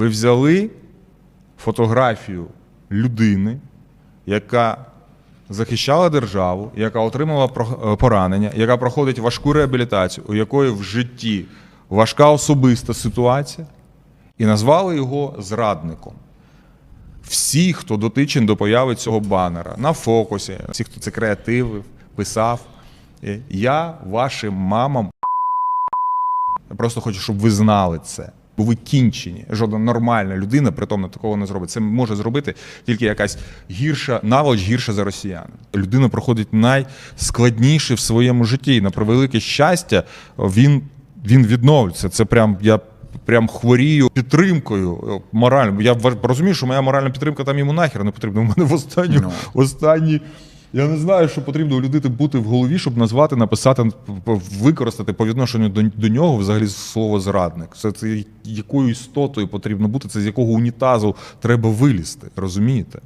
Ви взяли фотографію людини, яка захищала державу, яка отримала е, поранення, яка проходить важку реабілітацію, у якої в житті важка особиста ситуація, і назвали його зрадником. Всі, хто дотичен до появи цього банера на фокусі, всі, хто це креативив, писав, е, я вашим мамам я просто хочу, щоб ви знали це. Бо ви кінчені. Жодна нормальна людина притомно такого не зробить. Це може зробити тільки якась гірша, наволоч гірша за росіян. Людина проходить найскладніше в своєму житті. І на превелике щастя, він, він відновлюється. Це прям я. Прям хворію підтримкою е, морально. Я розумію, що моя моральна підтримка там йому нахер не потрібна. У мене в останню, Ну. останні. Я не знаю, що потрібно у людини бути в голові, щоб назвати, написати, використати по відношенню до, до нього взагалі слово зрадник. Це, це якою істотою потрібно бути, це з якого унітазу треба вилізти, розумієте?